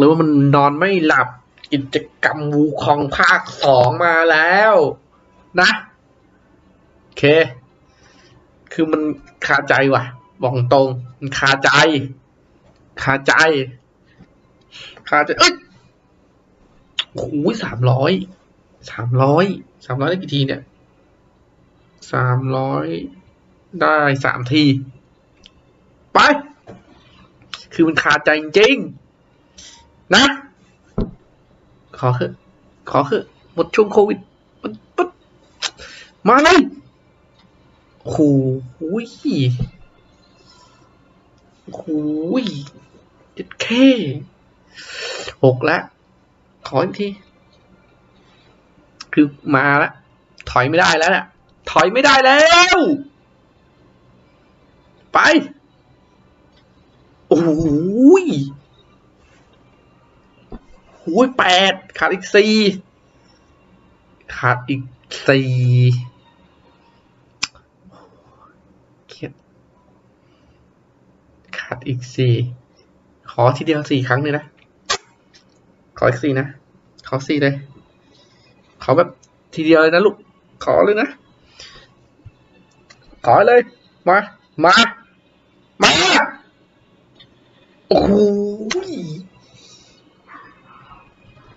เลยว่ามันนอนไม่หลับกิจกรรมวูคองภาคสองมาแล้ว นะ โอเค คือมันคาใจว่ะ บอกตรง มันคาใจ คาใจ คาใจ เอ้ยโอ้สามร้อยสามร้อยสามร้อยได้กี่ทีเนี่ยสามร้อยได้สามที ไป คือมันคาใจจริง นะ ขอเถอขอเถอหมดช่วงโควิดมันปุ๊บมาเลยโอ้โหยโอ้โหยเจ็ดเคหกแล้วขออีกที คือมาแล้วถอยไม่ได้แล้วน่ะ ถอยไม่ได้แล้ว ไป โอ้ย อุ้ยแปดขาดอีกสี่ขาดอีกสี่ขาดอีกสี่ขอทีเดียวสี่ครั้งเลยนะ ขออีกสี่นะ ขอสี่เลย ขอแบบทีเดียวเลยนะลูก ขอเลยนะ ขอเลย มา มา มา โอ้โห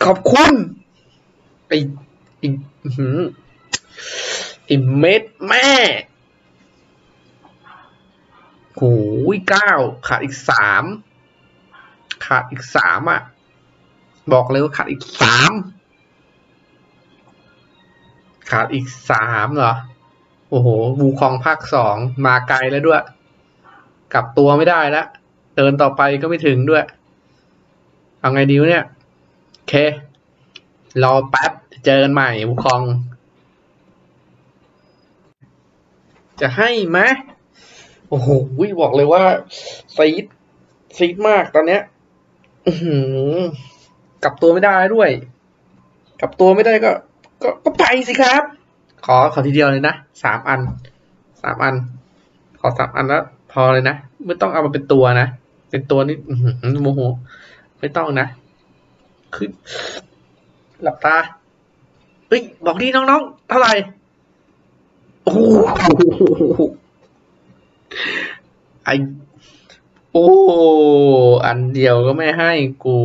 ขอบคุณไอ้ไอ้อื้อหืไอ้เม็ดแม่โอ้ยเก้าขาดอีกสามขาดอีกสามอะ บอกเลยว่าขาดอีกสามขาดอีกสามเหรอ โอ้โหวูคองภาคสองมาไกลแล้วด้วย กลับตัวไม่ได้แล้ว เดินต่อไปก็ไม่ถึงด้วย เอาไงดีวะเนี่ย เค รอแป๊บ เจอกันใหม่วูคอง จะให้ไหมโอ้โหบอกเลยว่าซีดซีดมากตอนเนี้ยกลับตัวไม่ได้ด้วย กลับตัวไม่ได้ก็ ก็ก็ไปสิครับ ขอขอทีเดียวเลยนะสามอันสามอัน ขอสามอันแล้วพอเลยนะ ไม่ต้องเอามาเป็นตัวนะ เป็นตัวนี่อื้โมโห ไม่ต้องนะ คือหลับตาเฮ้ย บอกดีน้องๆ เท่าไหร่โอ้โหไอโอ้ อันเดียวก็ไม่ให้กู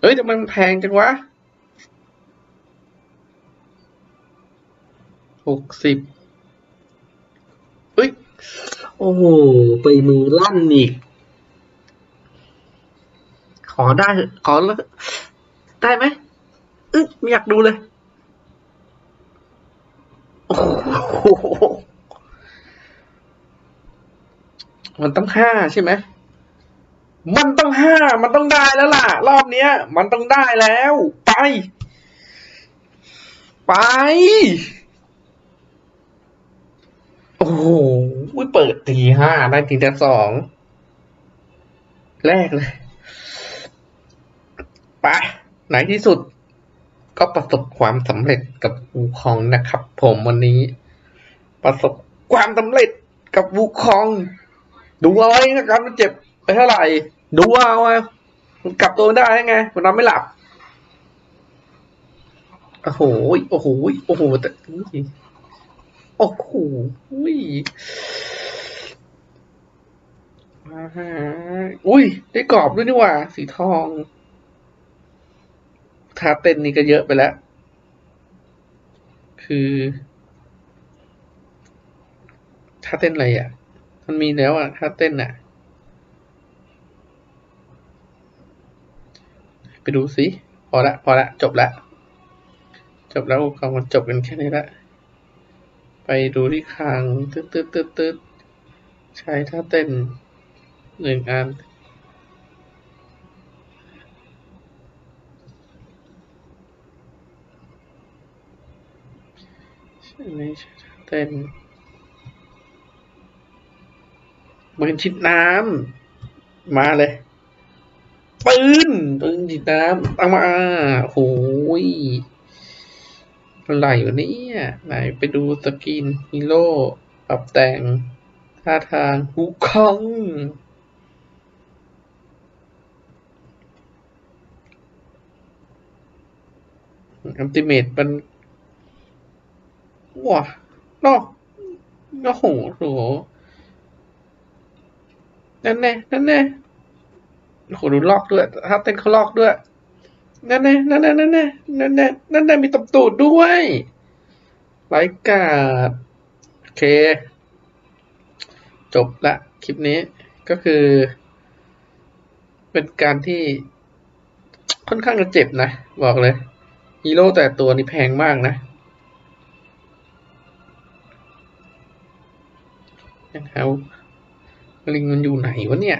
เฮ้ยแต่มันแพงจังวะหกสิบเฮ้ย โอ้โห ไปมือลั่นอีก ขอได้ ขอได้ไหมอึ๊ไม่อยากดูเลย โอ้โห มันต้องห้าใช่ไหม มันต้องห้า มันต้องได้แล้วล่ะ รอบเนี้ย มันต้องได้แล้ว ไป ไป โอ้โหเปิดทีห้าได้ทีแต่สอง แรกเลยไปไหนที่สุด ก็ประสบความสำเร็จกับวูคองนะครับ ผมวันนี้ ประสบความสำเร็จกับวูคอง ดูเอาไว้นะครับมันเจ็บไปเท่าไหร่ ดูเอาไว้กลับตัวไม่ได้ไงมันนอนไม่หลับ โอ้โห โอ้โห โอ้โห แต่ โอ้โหมาฮะอุ้ย ได้กรอบด้วยนี่ว่า สีทองท่าเต้นนี่ก็เยอะไปแล้ว คือท่าเต้นอะไรอะ มันมีแล้วอะท่าเต้นอะ ไปดูสิ พอละ พอละ จบละ จบแล้วก็มันจบกันแค่นี้ละ ไปดูที่คางตึ๊ดตึ๊ดตึ๊ดตึ๊ดใช้ท่าเต้นหนึ่งอันใช่ไหมใช่ท่าเต้นปืนชิดน้ำมาเลยปืนปืนฉีดน้ำตั้งมาโอ้ย อะไรวะเนี่ยไหนไปดูสกินฮีโร่ปรับแต่งท่าทางหูคองอัลติเมตมันว้านอกโอ้โหโอ้โหนั่นแน่นั่นแน่โอ้โหดูลอกด้วยถ้าเต้นเขาลอกด้วย นั่นแน่นั่นแน่นั่นแน่นั่นแน่นั่นแน่มีตบตูดด้วยไรกาดโอเค จบละคลิปนี้ก็คือ เป็นการที่ค่อนข้างจะเจ็บนะ บอกเลยฮีโร่แต่ตัวนี้แพงมากนะยังหาลิงมันอยู่ไหนวะเนี่ย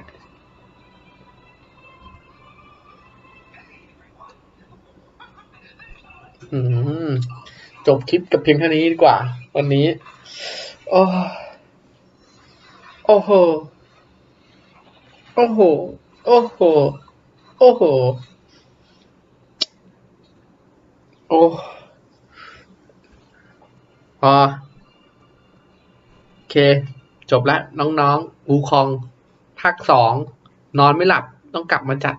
จบคลิปกับเพียงเท่านี้ดีกว่า วันนี้ โอ้โอ้โห โอ้โห โอ้โห โอ้โห โอ้พอโอเค จบแล้วน้องๆวูคอง ภาคสอง นอนไม่หลับ ต้องกลับมาจัด